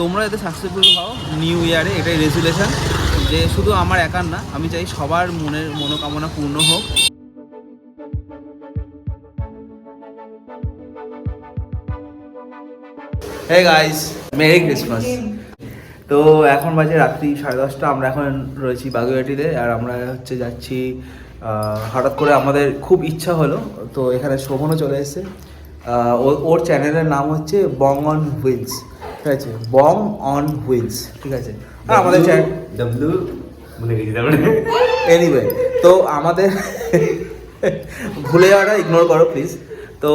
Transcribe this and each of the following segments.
তোমরা এতে সাকসেসফুল হও নিউ ইয়ারে এটাই রেজুলেশন যে শুধু আমার একার না, আমি চাই সবার মনের মনোকামনা পূর্ণ হোক। হে গাইস মেরি ক্রিসমাস তো এখন বাজে রাত্রি সাড়ে দশটা, আমরা এখন রয়েছি বাগুয়াটিতে আর আমরা হচ্ছে যাচ্ছি হঠাৎ করে আমাদের খুব ইচ্ছা হলো, তো এখানে শোভনও চলে এসেছে। ওর চ্যানেলের নাম হচ্ছে বং অন হুইলস। ঠিক আছে? Bong on wheels. ঠিক আছে? আর আমাদের গেছি এনিওয়ে তো আমাদের ভুলে যাওয়াটা ইগনোর করো প্লিজ তো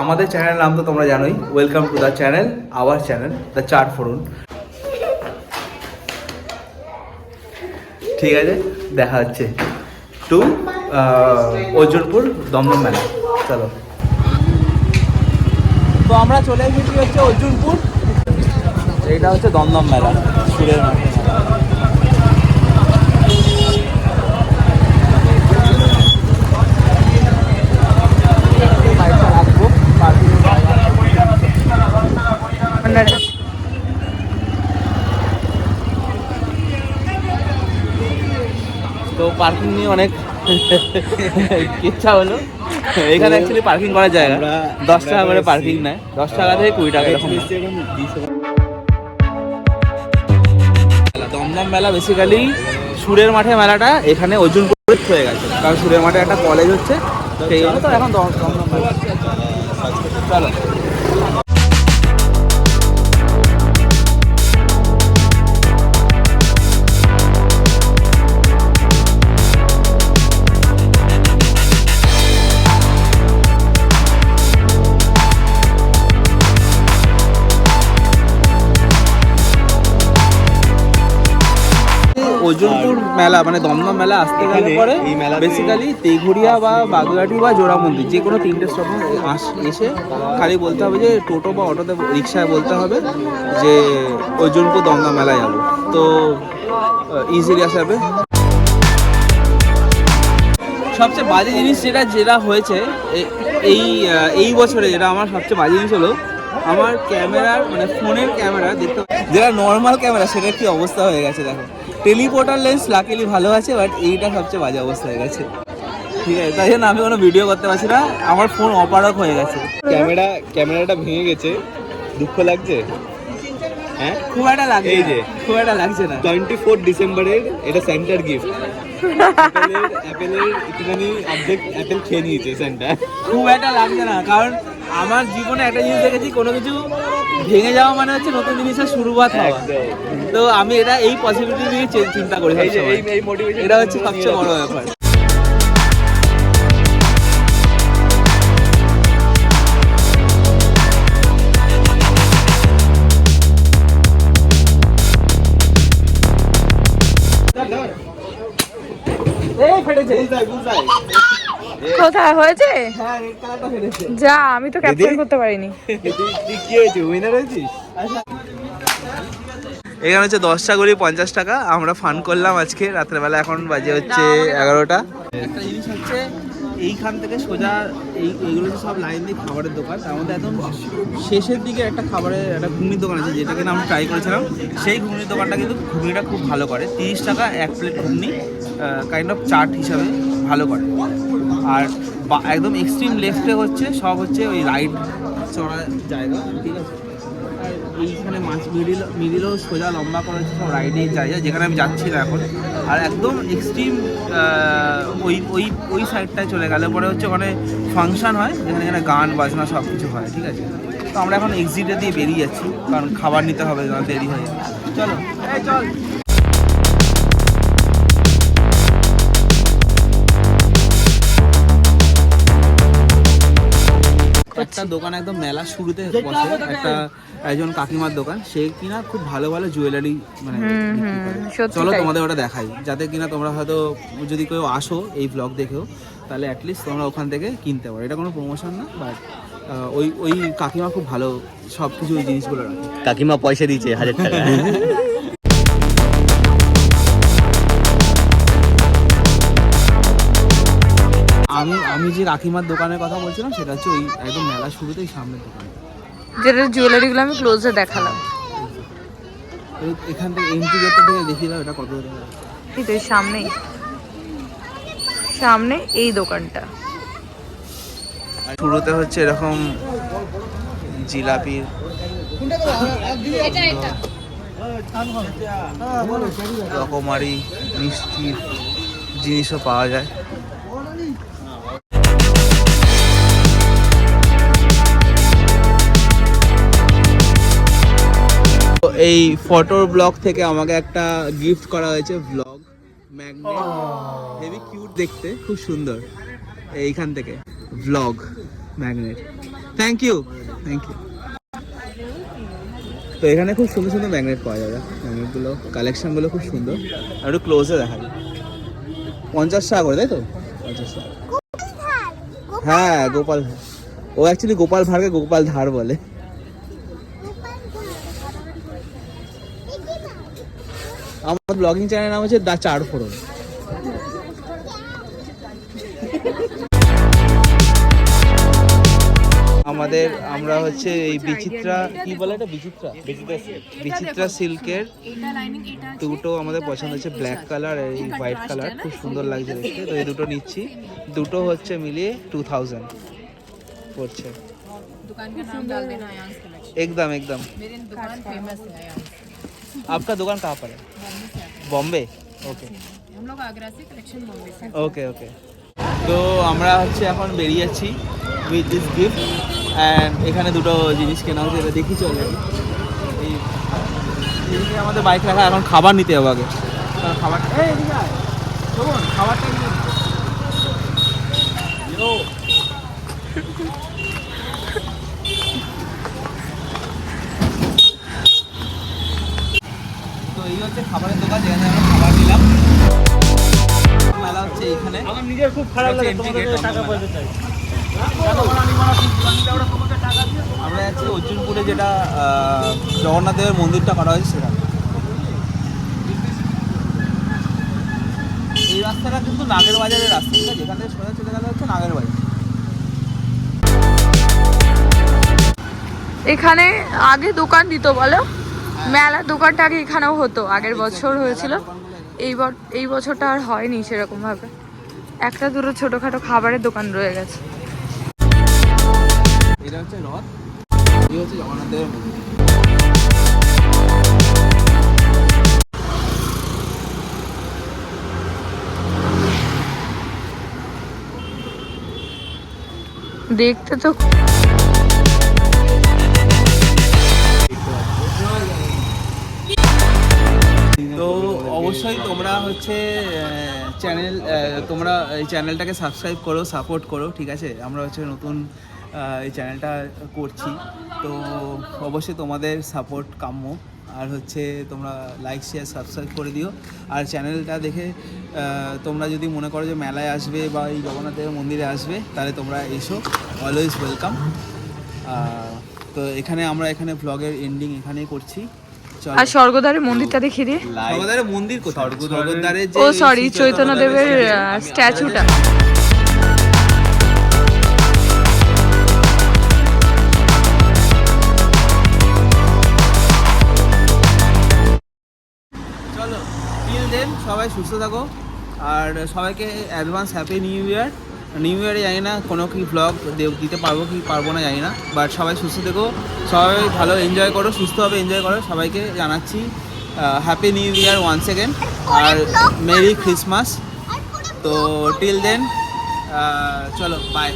আমাদের চ্যানেলের নাম তো তোমরা জানোই। Welcome to the channel our channel the Char Phoron ঠিক আছে? দেখা হচ্ছে। টু অর্জুনপুর দমদম মেলা। চলো। তো আমরা চলে এসেছি হচ্ছে অর্জুনপুর এইটা হচ্ছে দমদম মেলা, সুরের মেলা। তো পার্কিং নিয়ে অনেক ইচ্ছা হলো এখানে অ্যাকচুয়ালি পার্কিং করার জায়গা। দশ টাকা করে পার্কিং নেয়। দশ টাকা থেকে কুড়ি টাকা এরকম। দমদম মেলা বেসিক্যালি সুরের মাঠে মেলাটা এখানে অর্জুন হয়ে গেছে। কারণ সুরের মাঠে একটা কলেজ হচ্ছে সেই জন্য তো এখন দমদম মেলা। চলো। অর্জুনপুর মেলা মানে দমদম মেলা আসতে গেলে পরে বেসিক্যালি তেঘুরিয়া বা বাগুয়াটি বা জোড়া মন্দির যে কোনো তিনটে স্টপ এসে খালি বলতে হবে যে টোটো বা অটোতে রিক্সায় বলতে হবে যে অর্জুনপুর দমদম মেলায় যাব। তো ইজিলি আসা যাবে। সবচেয়ে বাজে জিনিস যেটা যেটা হয়েছে এই এই বছরে যেটা আমার সবচেয়ে বাজে জিনিস হলো আমার ক্যামেরার মানে ফোনের ক্যামেরা দেখতে যেটা নর্মাল ক্যামেরা সেটার কি অবস্থা হয়ে গেছে দেখো। টেলিপোর্টার লেন্স লাকিলি ভালো আছে বাট এইটা সবচেয়ে বাজে অবস্থা হয়ে গেছে। ঠিক আছে তাই জন্য আমি কোনো ভিডিও করতে পারছি না। আমার ফোন অপারক হয়ে গেছে। ক্যামেরা ক্যামেরাটা ভেঙে গেছে। দুঃখ লাগছে? হ্যাঁ? খুব একটা লাগছে এই যে। খুব একটা লাগছে না। টোয়েন্টি ফোর ডিসেম্বরের এটা সেন্টার গিফট অ্যাপেলের একটুখানি অর্ধেক অ্যাপেল খেয়ে নিয়েছে সেন্টার খুব একটা লাগছে না কারণ আমার জীবনে একটা জিনিস দেখেছি কোনো কিছু ভেঙে যাওয়া মানে হচ্ছে নতুন জিনিসের শুরুয়াত হওয়া। তো আমি এটা এই পসিবিলিটি নিয়ে চিন্তা করি এটা হচ্ছে সবচেয়ে বড় ব্যাপার। এই ফেটেছে কোথায়? হয়েছে? হ্যাঁ ফেটেছে যা আমি তো ক্যাপচার করতে পারিনি। হয়েছে? এখানে হচ্ছে দশটা করে পঞ্চাশ টাকা। আমরা ফান করলাম আজকে। রাত্রেবেলা এখন বাজে হচ্ছে এগারোটা। একটা জিনিস হচ্ছে এইখান থেকে সোজা এই এইগুলো তো সব লাইন দিয়ে খাবারের দোকান। তার মধ্যে একদম শেষের দিকে একটা খাবারের একটা ঘুগনির দোকান আছে যেটা যেটাকে আমরা ট্রাই করেছিলাম। সেই ঘুগনির দোকানটা কিন্তু ঘুগনিটা খুব ভালো করে। তিরিশ টাকা এক plate ghugni kind of chaat হিসাবে। ভালো করে। আর একদম এক্সট্রিম লেফটে হচ্ছে, সব হচ্ছে ওই রাইড চড়ার জায়গা, ঠিক আছে? এইখানে মাছ মিডিল মিডিলও সোজা লম্বা করে হচ্ছে সব রাইডের জায়গা, যেখানে আমি যাচ্ছি না এখন। আর একদম এক্সট্রিম ওই ওই ওই সাইডটায় চলে গেলে পরে হচ্ছে ওখানে ফাংশন হয়, যেখানে এখানে গান, বাজনা সব কিছু হয়, ঠিক আছে? তো আমরা এখন এক্সিটে দিয়ে বেরিয়ে যাচ্ছি, কারণ খাবার নিতে হবে দেরি হয়ে চলো চল। একটা দোকান একদম মেলা শুরুতে বসে। একটা একজন কাকিমার দোকান সে কিনা খুব ভালো ভালো জুয়েলারি মানে চলো তোমাদের ওটা দেখাই যাতে কিনা তোমরা হয়তো যদি কেউ আসো এই ব্লগ দেখেও তাহলে অ্যাটলিস্ট তোমরা ওখান থেকে কিনতে পারো। এটা কোনো প্রমোশন না বাট ওই ওই কাকিমা খুব ভালো সব কিছু ওই জিনিসগুলো রাখে। কাকিমা পয়সা দিয়েছে হাজার টাকা। আমি আমি যে রাখিমার দোকানের কথা বলছিলাম সেটা হচ্ছে ওই একদম মেলা শুরুতেই সামনের দোকান যেটা জুয়েলারিগুলো আমি ক্লোজে দেখালাম। এখান থেকে এন্ট্রি গেটটা থেকে দেখি দাও এটা কত দূরে এই তো সামনেই। সামনে এই দোকানটা। শুরুতে হচ্ছে এরকম জিলাপির রকমারি মিষ্টির জিনিসও পাওয়া যায়। এই ফটোর ব্লগ থেকে আমাকে একটা গিফট করা হয়েছে ব্লগ ম্যাগনেট হেভি কিউট দেখতে খুব সুন্দর। এইখান থেকে blog magnet thank you thank you তো এখানে খুব সুন্দর সুন্দর ম্যাগনেট পাওয়া যাবে। ম্যাগনেটগুলো কালেকশনগুলো খুব সুন্দর। আর একটু ক্লোজে দেখা যায় পঞ্চাশ টাকা করে তাই তো? পঞ্চাশ টাকা। হ্যাঁ গোপাল ভাঁড়। ও অ্যাকচুয়ালি গোপাল ভাঁড়কে গোপাল ধার বলে। আমার ব্লগিং চ্যানেলের নাম হচ্ছে দা চার ফোড়ন। আমাদের আমরা হচ্ছে এই বিচিত্রা কি বলে এটা? বিচিত্রা? বিচিত্রা সিল্কের দুটো আমাদের পছন্দ হচ্ছে ব্ল্যাক কালার এই হোয়াইট কালার খুব সুন্দর লাগছে দেখতে। তো এই দুটো নিচ্ছি। দুটো হচ্ছে মিলিয়ে টু থাউজেন্ড পড়ছে। একদম একদম। नाम डाल देना आयांस कलेक्शन एकदम एकदम मेरी दुकान फेमस है आयांस आपका दुकान कहाँ पर है बॉम्बे ओके हम लोग आगरा से कलेक्शन बॉम्बे से ওকে ওকে তো আমরা হচ্ছে এখন বেরিয়ে যাচ্ছি উইথ দিস গিফট অ্যান্ড এখানে দুটো জিনিস কেনা হচ্ছে এটা দেখি চলে এই এদিকে আমাদের বাইক রাখা এখন খাবার নিতে হবে আগে কারণ খাবার এই এদিকে আয়। শোন, খাবারটা যেখানে আমরা খাবার নিলাম মেলা হচ্ছে এখানে। আমার নিজের খুব খারাপ লাগে তোমাদের টাকা পয়সা চাই। আমরা যাচ্ছি অর্জুনপুরে যেটা জগন্নাথ দেবের মন্দিরটা করা হয়েছে সেটা এই রাস্তাটা কিন্তু নাগের বাজারের রাস্তা ঠিক আছে? এখান থেকে সোজা চলে গেলে হচ্ছে নাগের বাজার। এখানে আগে দোকান দিত বলো? মেলার দোকানটা আগে এখানেও হতো আগের বছর হয়েছিল। এই এই বছরটা আর হয়নি সেরকম ভাবে একটা দুটো ছোটখাটো খাবারের দোকান রয়ে গেছে। এটা হচ্ছে রথ হচ্ছে জগন্নাথ দেখতে তো অবশ্যই তোমরা হচ্ছে চ্যানেল তোমরা এই চ্যানেলটাকে সাবস্ক্রাইব করো সাপোর্ট করো, ঠিক আছে? আমরা হচ্ছে নতুন এই চ্যানেলটা করছি। তো অবশ্যই তোমাদের সাপোর্ট কাম্য। আর হচ্ছে তোমরা লাইক শেয়ার সাবস্ক্রাইব করে দিও। আর চ্যানেলটা দেখে তোমরা যদি মনে করো যে মেলায় আসবে বা এই জগন্নাথের মন্দিরে আসবে, তাহলে তোমরা এসো। অলওয়েজ ওয়েলকাম তো এখানে আমরা এখানে ব্লগের এন্ডিং এখানেই করছি। আর স্বর্গদ্বারের মন্দিরটা দেখিয়ে দিয়ে স্বর্গদ্বারের মন্দির কোথায়? ও সরি শ্রী চৈতন্য দেবের স্ট্যাচুটা। চলো টিল দেন সবাই সুস্থ থাকো। আর সবাইকে advance happy new year new ইয়ারে জানি না কোনো কি ব্লগ দিতে পারব কি পারব না জানি না বাট সবাই সুস্থ থেকো, সবাই ভালো এনজয় করো সুস্থভাবে এনজয় করো, সবাইকে জানাচ্ছি happy new year one second আর মেরি ক্রিসমাস তো টিল দেন চলো bye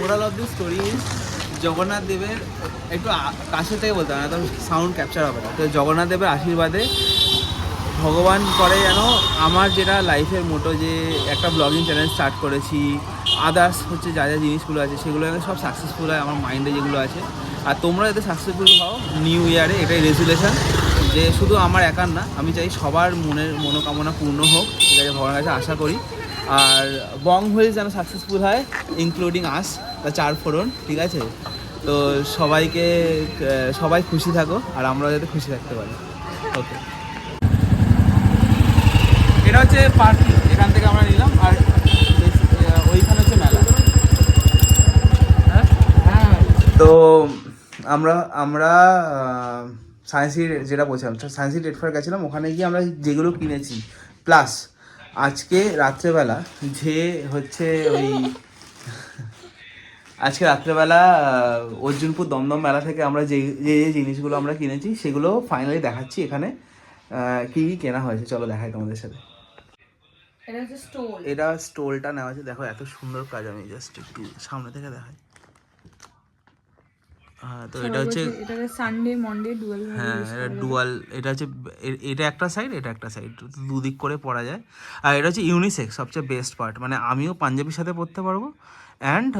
moral of the story is Jagannath দেবের একটু আ- কাছে থেকে বলতে হবে না তো সাউন্ড ক্যাপচার হবে না, তো জগন্নাথ দেবের আশীর্বাদে ভগবান করে যেন আমার যেটা লাইফের মোটো যে একটা ব্লগিং চ্যানেল স্টার্ট করেছি আদার্স হচ্ছে যা যা জিনিসগুলো আছে, সেগুলো যেন সব সাকসেসফুল হয় আমার মাইন্ডে যেগুলো আছে। আর তোমরা যাতে সাকসেসফুল হও নিউ ইয়ারে এটাই রেজুলেশন যে শুধু আমার একার না, আমি চাই সবার মনের মনোকামনা পূর্ণ হোক, ঠিক আছে, ভগবানের কাছে আশা করি। আর বং হুইলস যেন সাকসেসফুল হয় including us the Char Phoron, ঠিক আছে? তো সবাইকে সবাই খুশি থাকো, আর আমরা যাতে খুশি থাকতে পারি। ওকে এটা হচ্ছে পার্কিং এখান থেকে আমরা নিলাম আর ওইখানে হচ্ছে মেলা। হ্যাঁ? তো আমরা আমরা সায়েন্স যেটা বলছিলাম সায়েন্স ট্রেড ফেয়ার গেছিলাম, ওখানে গিয়ে আমরা যেগুলো কিনেছি, প্লাস আজকে রাত্রেবেলা যে হচ্ছে ওই, আজকে রাত্রেবেলা অর্জুনপুর দমদম মেলা থেকে আমরা যে যে যে জিনিসগুলো আমরা কিনেছি, সেগুলো ফাইনালি দেখাচ্ছি এখানে কি কি কেনা হয়েছে, চলো দেখাই তোমাদের সাথে। এটা স্টোলটা নেওয়া হয়েছে। দেখো এত সুন্দর কাজ। আমি জাস্ট একটু সামনে থেকে দেখাই। হ্যাঁ তো এটা হচ্ছে এটা সানডে মন্ডে ডুয়েল হ্যাঁ এটা ডুয়াল এটা হচ্ছে এটা একটা সাইড এটা একটা সাইড দুদিক করে পরা যায়। আর এটা হচ্ছে ইউনিসেক্স সবচেয়ে বেস্ট পার্ট মানে আমিও পাঞ্জাবির সাথে পরতে পারব। অ্যান্ড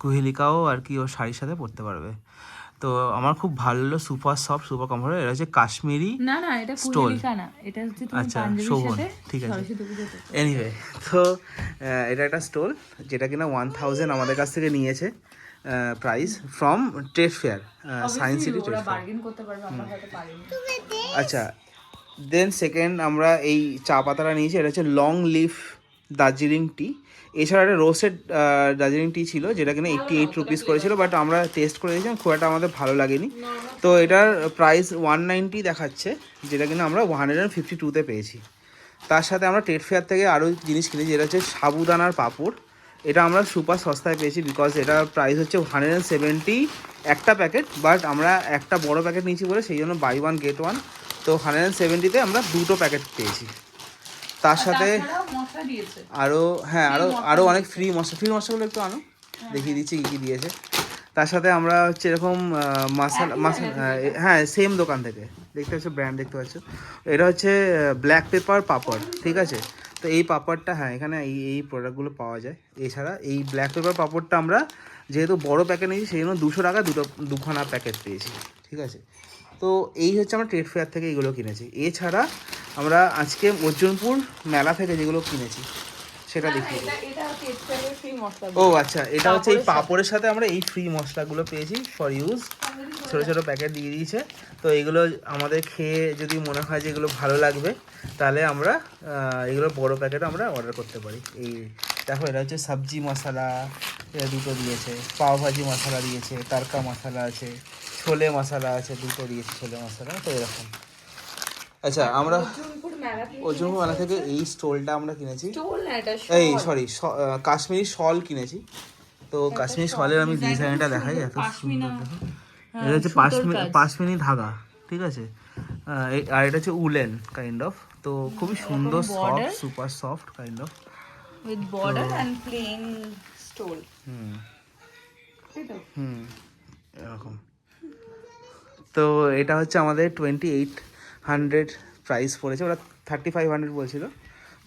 কুহেলিকাও আর কি ও শাড়ির সাথে পরতে পারবে। তো আমার খুব ভালো সুপার সফট সুপার কমফোর্টেবল এটা হচ্ছে কাশ্মীরি না না এটা না এটা হচ্ছে আচ্ছা, শোভন, ঠিক আছে। এনিওয়ে তো এটা একটা স্টোল যেটা কিনা ওয়ান থাউজেন্ড আমাদের কাছ থেকে নিয়েছে price from trade fair science city trade fair আচ্ছা দেন সেকেন্ড আমরা এই চা পাতাটা নিয়েছি এটা হচ্ছে লং লিফ দার্জিলিং টি এছাড়া একটা রোস্টেড দার্জিলিং টি ছিল যেটা কিনা এইটটি এইট রুপিস করেছিল বাট আমরা টেস্ট করে দিয়েছিলাম খুব একটা আমাদের ভালো লাগেনি। তো এটার প্রাইস ওয়ান নাইনটি দেখাচ্ছে যেটা কিনা আমরা ওয়ান হান্ড্রেড অ্যান্ড ফিফটি টুতে পেয়েছি। তার সাথে আমরা ট্রেড ফেয়ার থেকে আরও জিনিস কিনেছি যেটা হচ্ছে সাবুদানার পাঁপড়। এটা আমরা সুপার সস্তায় পেয়েছি বিকজ এটার প্রাইস হচ্ছে হান্ড্রেড অ্যান্ড সেভেন্টি একটা প্যাকেট বাট আমরা একটা বড় প্যাকেট নিয়েছি বলে সেই জন্য বাই ওয়ান গেট ওয়ান তো হান্ড্রেড অ্যান্ড সেভেন্টিতে আমরা দুটো প্যাকেট পেয়েছি। তার সাথে আরও হ্যাঁ আরও আরও অনেক ফ্রি মশলা ফ্রি মশলাগুলো একটু আনো। দেখিয়ে দিচ্ছি কী কী দিয়েছে। তার সাথে আমরা হচ্ছে এরকম মাসালা মাসালা হ্যাঁ সেম দোকান থেকে। দেখতে পাচ্ছ ব্র্যান্ড দেখতে পাচ্ছ। এটা হচ্ছে ব্ল্যাক পেপার পাপড় ঠিক আছে? তো এই পাপড়টা হ্যাঁ এখানে এই এই প্রোডাক্টগুলো পাওয়া যায়। এছাড়া এই ব্ল্যাক পেপার পাপড়টা আমরা যেহেতু বড় প্যাকেট নিয়েছি সেই জন্য দুশো টাকা দুটো দুখানা প্যাকেট পেয়েছি ঠিক আছে? তো এই হচ্ছে আমরা ট্রেড ফেয়ার থেকে এইগুলো কিনেছি। এছাড়া আমরা আজকে অর্জুনপুর মেলা থেকে যেগুলো কিনেছি সেটা ফ্রি মশলা ও আচ্ছা এটা হচ্ছে এই পাপড়ের সাথে। আমরা এই ফ্রি মশলাগুলো পেয়েছি ফর ইউজ ছোটো ছোটো প্যাকেট দিয়ে দিয়েছে। তো এগুলো আমাদের খেয়ে যদি মনে হয় যে এগুলো ভালো লাগবে তাহলে আমরা এগুলো বড় প্যাকেট আমরা অর্ডার করতে পারি। এই দেখো এটা হচ্ছে সবজি মশলা এটা দুটো দিয়েছে। পাও ভাজি মশলা দিয়েছে তারকা মশলা আছে ছোলে মশলা আছে দুটো দিয়েছে ছোলে মশলা তো এরকম। আচ্ছা আমরা অর্জুনপুর মেলা থেকে থেকে এই স্টোলটা আমরা কিনেছি। এই সরি কাশ্মীরি শল কিনেছি। তো কাশ্মীরি শলের আমি ডিজাইনটা দেখাই এত সুন্দর এটা হচ্ছে পাশমিনি ধাগা ঠিক আছে? এই- আর এটা হচ্ছে উলেন কাইন্ড অফ তো খুবই সুন্দর soft super soft kind of with border and plain stole hmm. Hmm এরকম। তো এটা হচ্ছে আমাদের টোয়েন্টি এইট হান্ড্রেড প্রাইস পড়েছে ওরা থার্টি ফাইভ হান্ড্রেড বলছিল।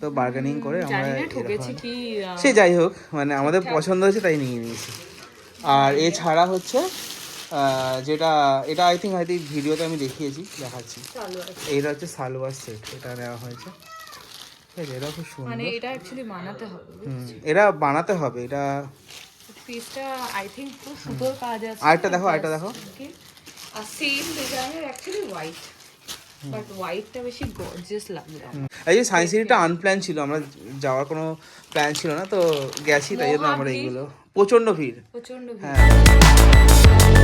তো বার্গেনিং করে আমরা আহ, সে যাই হোক মানে আমাদের পছন্দ হয়েছে তাই নিয়ে নিয়েছি। আর এছাড়া হচ্ছে যেটা এটা আই থিঙ্ক হয়তো ভিডিওতে আমি দেখিয়েছি দেখাচ্ছি। এটা হচ্ছে সালোয়ার সেট এটা নেওয়া হয়েছে। ঠিক আছে এটা খুব মানে সুন্দর এটা অ্যাকচুয়ালি বানাতে হবে এটা বানাতে হবে এটা পিসটা আই কাজ আছে আরেকটা দেখো আরেকটা দেখো। আর সেম ডিজাইনের অ্যাকচুয়ালি হোয়াইট বাট হোয়াইটটা বেশি গর্জিয়াস লাগল এই যে সায়েন্স সিটিটা আনপ্ল্যান ছিল আমরা যাওয়ার কোনো প্ল্যান ছিল না তো গেছি তাই জন্য আমরা এইগুলো প্রচণ্ড ভিড়। প্রচণ্ড ভিড়। হ্যাঁ।